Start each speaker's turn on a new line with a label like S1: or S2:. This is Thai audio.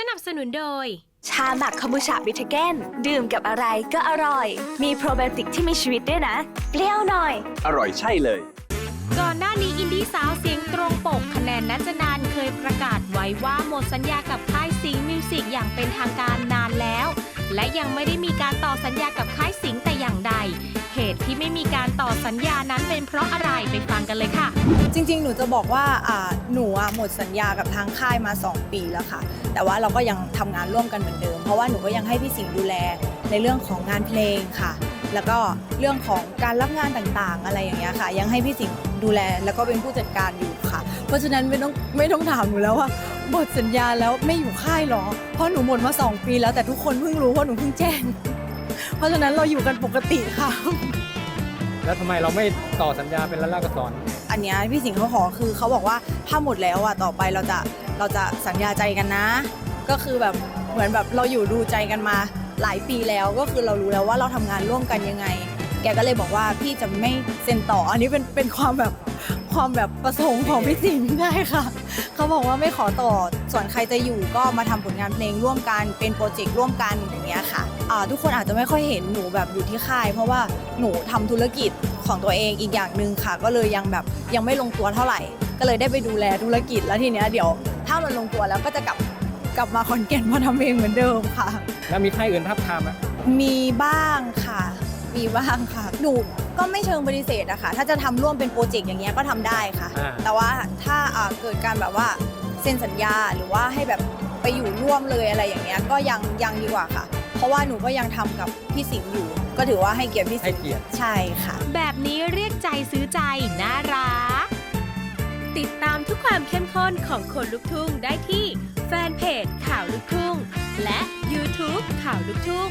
S1: สนับสนุนโดย
S2: ชาหมักคอมบูชาบิทเกนดื่มกับอะไรก็อร่อย มีโปรไบโอติกที่มีชีวิตด้วยนะ เปรี้ยวหน่อย
S3: อร่อยใช่เลย
S1: ก่อนหน้านี้อินดี้สาวเสียงตรงปกคะแนนนัจนานเคยประกาศไว้ว่าหมดสัญญากับค่ายสิงห์มิวสิกอย่างเป็นทางการนานแล้ว และยังไม่ได้มีการต่อสัญญากับค่ายสิงห์แต่อย่างใด ตุที่ไม่มีการต่อสัญญานั้นเป็นเพราะอะไรไปฟังกันเลยค่ะ
S4: จริง ๆ หนูจะบอกว่าอ่าหนูอะหมดสัญญากับทางค่ายมา 2 ปีแล้วค่ะ แต่ว่าเราก็ยังทำงานร่วมกันเหมือนเดิม เพราะว่าหนูก็ยังให้พี่สิงห์ดูแลในเรื่องของงานเพลงค่ะ แล้วก็เรื่องของการรับงานต่างๆ อะไรอย่างเงี้ยค่ะ ยังให้พี่สิงห์ดูแลแล้วก็เป็นผู้จัดการอยู่ค่ะ เพราะฉะนั้นไม่ต้องไม่ต้องถามหนูแล้วว่าหมดสัญญาแล้วไม่อยู่ค่ายหรอ เพราะหนูหมดมา 2 ปีแล้วแต่ทุกคนเพิ่งรู้ว่าหนูเพิ่งแจ้ง เพราะฉะนั้นเราอยู่กันปกติค่ะ
S5: แล้วทำไมเราไม่ต่อสัญญาเป็นละลากษร
S4: อันเนี้ยพี่สิงห์เขาขอคือเขาบอกว่าถ้าหมดแล้วอะต่อไปเราจะเราจะสัญญาใจกันนะ ก็คือแบบเหมือนแบบเราอยู่ดูใจกันมาหลายปีแล้วก็คือเรารู้แล้วว่าเราทำงานร่วมกันยังไง แกก็เลยบอกว่าพี่จะไม่เซ็นต่ออันนี้เป็นเป็นความแบบความแบบประสงค์ของพี่สิงห์ได้ค่ะ เขาบอกว่าไม่ขอต่อส่วนใครจะอยู่ก็มาทำผลงานเพลงร่วมกันเป็นโปรเจกต์ร่วมกันอย่างเงี้ยค่ะอ่าทุกคนอาจจะไม่ค่อยเห็นหนูแบบอยู่ที่ค่าย เพราะว่าหนูทำธุรกิจของตัวเองอีกอย่างหนึ่งค่ะ ก็เลยยังแบบยังไม่ลงตัวเท่าไหร่ ก็เลยได้ไปดูแลธุรกิจแล้วทีเนี้ยเดี๋ยว ถ้ามันลงตัวแล้วก็จะกลับกลับมาคอนแก่นมาทำเองเหมือนเดิมค่ะ
S5: แล้วมีค่ายอื่นทับทามไหม
S4: มีบ้างค่ะ มีบ้างค่ะหนูก็ไม่เชิงปฏิเสธอะค่ะ ถ้าจะทำร่วมเป็นโปรเจกต์อย่างเงี้ยก็ทำได้ค่ะ
S5: อ่า
S4: แต่ว่าถ้าอ่าเกิดการแบบว่าเซ็นสัญญาหรือว่าให้แบบไปอยู่ร่วมเลยอะไรอย่างเงี้ยก็ยังยังดีกว่าค่ะ เพราะว่าหนูก็ยังทำกับพี่สิงห์อยู่ ก็ถือว่าให้เกียรติพี่
S5: ให้
S4: สิงห์
S5: เกียรติ
S4: ใช่ค่ะ
S1: แบบนี้เรียกใจซื้อใจ น่ารัก ติดตามทุกความเข้มข้นของคนลุกทุ่งได้ที่แฟนเพจข่าวลูกทุ่ง และ YouTube ข่าวลูกทุ่ง